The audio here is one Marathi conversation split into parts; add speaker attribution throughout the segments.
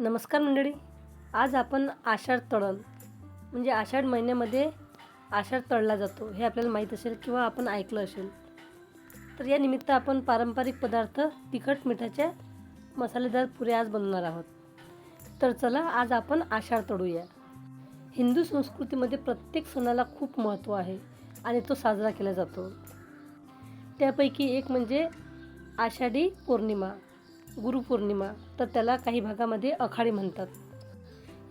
Speaker 1: नमस्कार मंडळी. आज आपण आषाढ तळण म्हणजे आषाढ महिन्यामध्ये आषाढ तळला जातो हे आपल्याला माहीत असेल किंवा आपण ऐकलं असेल. तर या निमित्त आपण पारंपरिक पदार्थ तिखट मिठाच्या मसालेदार पुऱ्या आज बनवणार आहोत. तर चला आज आपण आषाढ तळूया. हिंदू संस्कृतीमध्ये प्रत्येक सणाला खूप महत्त्व आहे आणि तो साजरा केला जातो. त्यापैकी एक म्हणजे आषाढी पौर्णिमा. गुरुपौर्णिमा तर त्याला काही भागामध्ये अखाडी म्हणतात.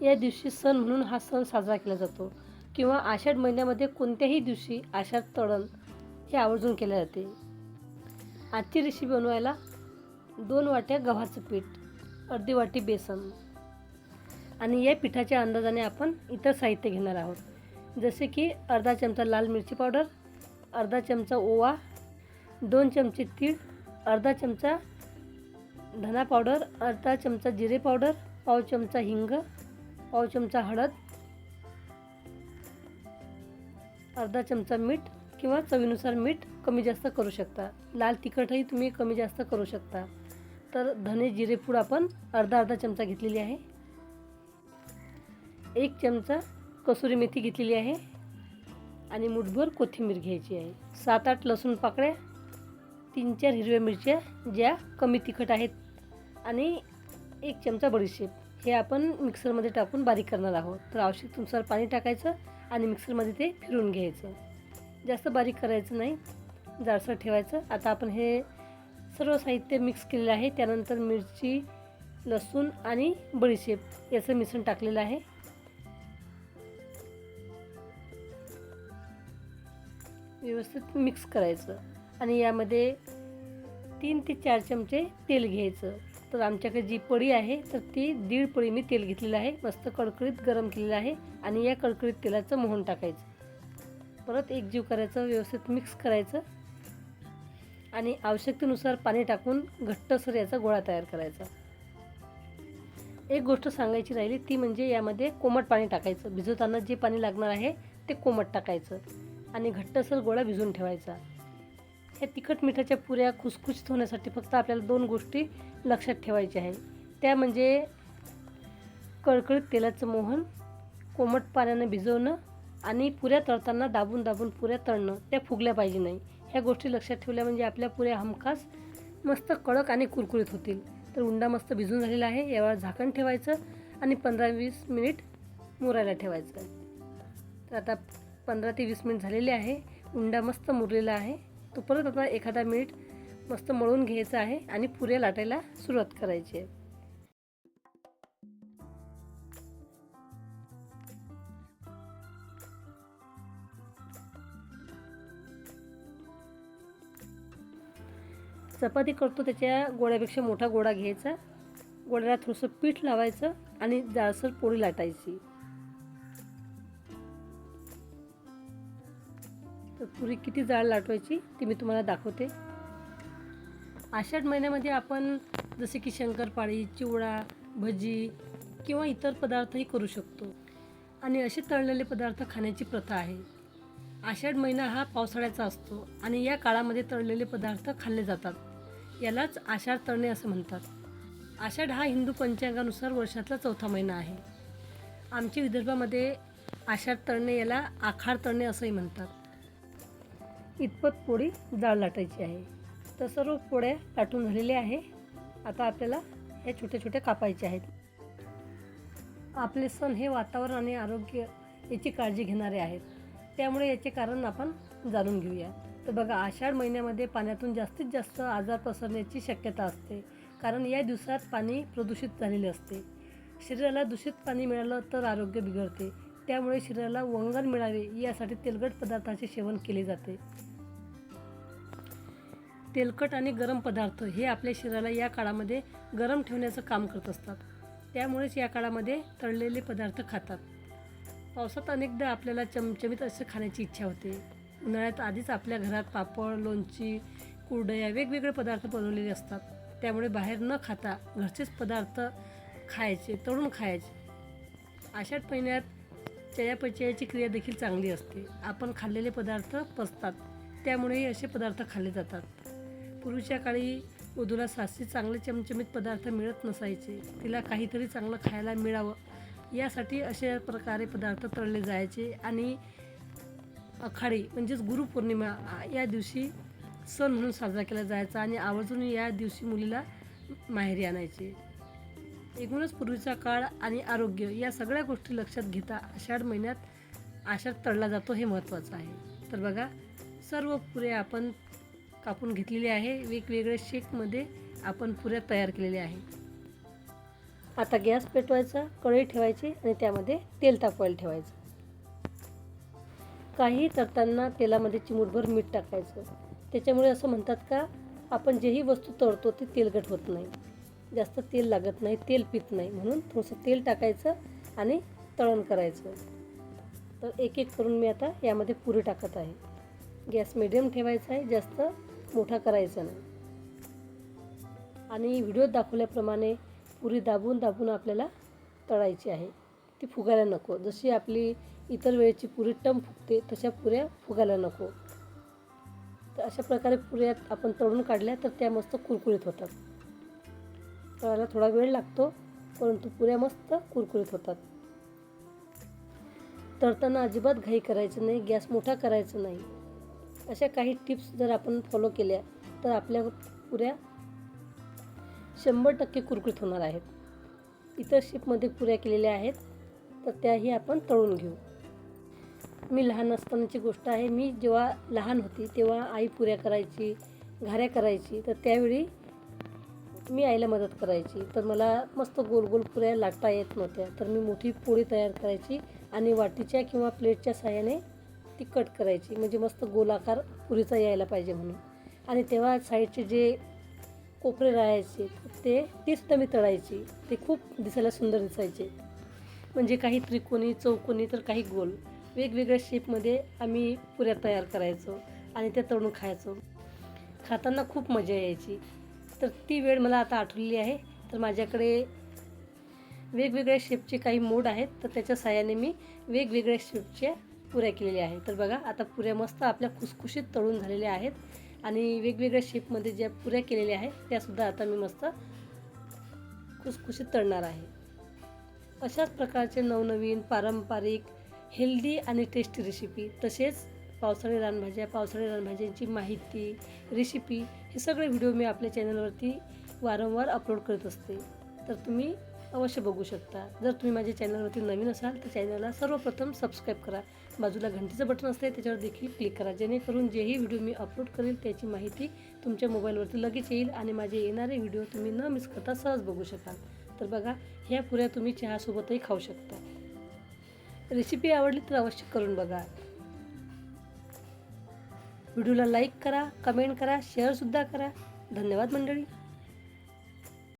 Speaker 1: या दिवशी सण म्हणून हा सण साजरा केला जातो किंवा आषाढ महिन्यामध्ये कोणत्याही दिवशी आषाढ तळण हे आवर्जून केले जाते. आजची रेसिपी बनवायला दोन वाट्या गव्हाचं पीठ अर्धी वाटी बेसन आणि या पिठाच्या अंदाजाने आपण इतर साहित्य घेणार आहोत. जसे की अर्धा चमचा लाल मिरची पावडर अर्धा चमचा ओवा दोन चमचे तीळ अर्धा चमचा धना पावडर अर्धा चमचा जिरे पावडर पाव चमचा हिंग पाव चमचा हळद अर्धा चमचा मीठ किंवा चवीनुसार मीठ कमी जास्त करू शकता. लाल तिखटही तुम्ही कमी जास्त करू शकता. तर धने जिरे पूड आपण अर्धा अर्धा चमचा घेतलेली आहे. एक चमचा कसुरी मेथी घेतलेली आहे. आणि मुठभर कोथिंबीर घ्यायची आहे. सात आठ लसूण पाकळ्या तीन चार हिरव्या मिरच्या ज्या कमी तिखट आहेत. आणि एक चमचा बडीशेप. हे आपण मिक्सरमध्ये टाकून बारीक करणार आहोत. तर आवश्यकतेनुसार पाणी टाकायचं आणि मिक्सरमध्ये ते फिरून घ्यायचं. जास्त बारीक करायचं नाही. जाडसर ठेवायचं. आता आपण हे सर्व साहित्य मिक्स केलेलं आहे. त्यानंतर मिरची लसूण आणि बडीशेप याचं मिश्रण टाकलेलं आहे. व्यवस्थित मिक्स करायचं. आणि यामध्ये तीन ते चार चमचे तेल घ्यायचं. तर आमच्याकडे जी पळी आहे तर ती दीड पळी मी तेल घेतलेलं आहे. मस्त कडकडीत गरम केलेलं आहे आणि या कडकडीत तेलाचं मोहन टाकायचं. परत एकजीव करायचं व्यवस्थित मिक्स करायचं आणि आवश्यकतेनुसार पाणी टाकून घट्टसर याचा गोळा तयार करायचा. एक गोष्ट सांगायची राहिली ती म्हणजे यामध्ये कोमट पाणी टाकायचं. भिजवताना जे पाणी लागणार आहे ते कोमट टाकायचं आणि घट्टसर गोळा भिजवून ठेवायचा. या तिखट मिठाच्या पुऱ्या खुसखुशीत होण्यासाठी फक्त आपल्याला दोन गोष्टी लक्षात ठेवायच्या आहे त्या म्हणजे कळकळीत तेलाचं मोहन कोमट पाण्यानं भिजवणं आणि पुऱ्या तळताना दाबून दाबून पुऱ्या तळणं त्या फुगल्या पाहिजे नाही. ह्या गोष्टी लक्षात ठेवल्या म्हणजे आपल्या पुऱ्या हमखास मस्त कडक आणि कुरकुरीत होतील. तर उंडा मस्त भिजून झालेला आहे यावर झाकण ठेवायचं आणि पंधरा वीस मिनिट मुरायला ठेवायचं. तर आता पंधरा ते वीस मिनिट झालेले आहे. उंडा मस्त मुरलेला आहे. तो परत आता एखादा मिनिट मस्त मळून घ्यायचं आहे आणि पुऱ्या लाटायला सुरुवात करायची आहे. चपाती करतो त्याच्या गोळ्यापेक्षा मोठा गोळा घ्यायचा. गोळ्याला थोडंसं पीठ लावायचं आणि जाळसर पोळी लाटायची. तर पुरी किती जाड लाटवायची ती मी तुम्हाला दाखवते. आषाढ महिन्यामध्ये आपण जसे की शंकरपाळी चिवडा भजी किंवा इतर पदार्थही करू शकतो. आणि असे तळलेले पदार्थ खाण्याची प्रथा आहे. आषाढ महिना हा पावसाळ्याचा असतो आणि या काळामध्ये तळलेले पदार्थ खाल्ले जातात. यालाच आषाढ तळणे असं म्हणतात. आषाढ हा हिंदू पंचांगानुसार वर्षातला चौथा महिना आहे. आमच्या विदर्भामध्ये आषाढ तळणे याला आखाड तळणे असंही म्हणतात. इतपत पोळी जाळ लाटायची आहे. तर सर्व पोळ्या लाटून झालेल्या आहे. आता आपल्याला हे छोटे छोटे कापायचे आहेत. आपले सण हे वातावरण आणि आरोग्य याची काळजी घेणारे आहेत. त्यामुळे याचे कारण आपण जाणून घेऊया. तर बघा आषाढ महिन्यामध्ये पाण्यातून जास्तीत जास्त आजार पसरण्याची शक्यता असते. कारण या दिवसात पाणी प्रदूषित झालेले असते. शरीराला दूषित पाणी मिळालं तर आरोग्य बिघडते. त्यामुळे शरीराला वंगण मिळावे यासाठी तेलकट पदार्थाचे सेवन केले जाते. तेलकट आणि गरम पदार्थ हे आपल्या शरीराला या काळामध्ये गरम ठेवण्याचं काम करत असतात. त्यामुळेच या काळामध्ये तळलेले पदार्थ खातात. पावसात अनेकदा आपल्याला चमचमीत असं खाण्याची इच्छा होते. उन्हाळ्यात आधीच आपल्या घरात पापड लोणची कुरडया वेगवेगळे पदार्थ बनवलेले असतात. त्यामुळे बाहेर न खाता घरचेच पदार्थ खायचे तळून खायचे. आषाढ महिन्यात चयापचयाची क्रिया देखील चांगली असते. आपण खाल्लेले पदार्थ पचतात. त्यामुळेही असे पदार्थ खाल्ले जातात. पूर्वीच्या काळी वधूला सासरी चांगले चमचमीत पदार्थ मिळत नसायचे. तिला काहीतरी चांगलं खायला मिळावं. यासाठी अशा प्रकारे पदार्थ तळले जायचे आणि अखाडी म्हणजेच गुरुपौर्णिमा या दिवशी सण म्हणून साजरा केला जायचा आणि आवर्जून या दिवशी मुलीला माहेरी आणायचे. एकूणच पूर्वीचा काळ आणि आरोग्य या सगळ्या गोष्टी लक्षात घेता आषाढ महिन्यात आषाढ तळला जातो हे महत्त्वाचं आहे. तर बघा सर्व पुरे आपण कापून घेतलेली आहे. वेगवेगळ्या शेकमध्ये आपण पुऱ्या तयार केलेल्या आहे आता गॅस पेटवायचा कढई ठेवायची आणि त्यामध्ये तेल तापवायला ठेवायचं. काही तरताना तेलामध्ये चिमूटभर मीठ टाकायचं. त्याच्यामुळे असं म्हणतात का आपण जेही वस्तू तळतो ती तेलगट होत नाही. जास्त तेल लागत नाही तेल पित नाही. म्हणून थोडंसं तेल टाकायचं आणि तळण करायचं. तर एक एक करून मी आता यामध्ये पुरी टाकत आहे. गॅस मिडियम ठेवायचा आहे. जास्त मोठा करायचा नाही. आणि व्हिडिओत दाखवल्याप्रमाणे पुरी दाबून दाबून आपल्याला तळायची आहे. ती फुगायला नको. जशी आपली इतर वेळेची पुरी टम फुगते तशा पुऱ्या फुगायला नको. तर अशा प्रकारे पुऱ्या आपण तळून काढल्या तर त्या मस्त कुरकुरीत होतात. तळायला थोडा वेळ लागतो परंतु पुऱ्या मस्त कुरकुरीत होतात. तळताना अजिबात घाई करायचं नाही गॅस मोठा करायचा नाही. अशा काही टिप्स जर आपण फॉलो केल्या तर आपल्या पुऱ्या शंभर टक्के कुरकुरीत होणार आहेत. इतर शिपमध्ये पुऱ्या केलेल्या आहेत तर त्याही आपण तळून घेऊ. मी लहान असतानाची गोष्ट आहे मी जेव्हा लहान होती तेव्हा आई पुऱ्या करायची घाऱ्या करायची तर त्यावेळी मी आईला मदत करायची. तर मला मस्त गोल गोल पुऱ्या लाटता येत नव्हत्या. तर मी मोठी पोळी तयार करायची आणि वाटीच्या किंवा प्लेटच्या साह्याने ती कट करायची. म्हणजे मस्त गोलाकार पुरीचा यायला पाहिजे म्हणून. आणि तेव्हा साईडचे जे कोपरे राहायचे ते ते सुद्धा मी तळायची. ते खूप दिसायला सुंदर दिसायचे. म्हणजे काही त्रिकोणी चौकोनी तर काही गोल. वेगवेगळ्या शेपमध्ये आम्ही पुऱ्या तयार करायचो आणि त्या तळून खायचो. खाताना खूप मजा यायची. तर ती वेळ मला आता आठवलेली आहे. तर माझ्याकडे वेगवेगळ्या शेपचे काही मोड आहेत. तर त्याच्या साहाय्याने मी वेगवेगळ्या शेपच्या पुऱ्या केलेल्या आहेत. तर बघा आता पुऱ्या मस्त आपल्या खुसखुशीत तळून झालेल्या आहेत आणि वेगवेगळ्या शेपमध्ये ज्या पुऱ्या केलेल्या आहेत त्यासुद्धा आता मी मस्त खुसखुशीत तळणार आहे. अशाच प्रकारचे नवनवीन पारंपरिक हेल्दी आणि टेस्टी रेसिपी तसेच पावसाळी रानभाज्या पावसाळी रानभाज्यांची माहिती रेसिपी हे सगळे व्हिडिओ मी आपल्या चॅनलवरती वारंवार अपलोड करत असते. तर तुम्ही अवश्य बघू शकता. जर तुम्ही माझ्या चॅनलवरती नवीन असाल तर चॅनलला सर्वप्रथम सबस्क्राईब करा. बाजूला घंटीचं बटन असते त्याच्यावर देखील क्लिक करा. जेणेकरून जेही व्हिडिओ मी अपलोड करेल त्याची माहिती तुमच्या मोबाईलवरती लगेच येईल आणि माझे येणारे व्हिडिओ तुम्ही न मिस करता सहज बघू शकाल. तर बघा ह्या पुऱ्या तुम्ही चहासोबतही खाऊ शकता. रेसिपी आवडली तर अवश्य करून बघा. व्हिडिओला लाईक करा कमेंट करा शेअरसुद्धा करा. धन्यवाद मंडळी.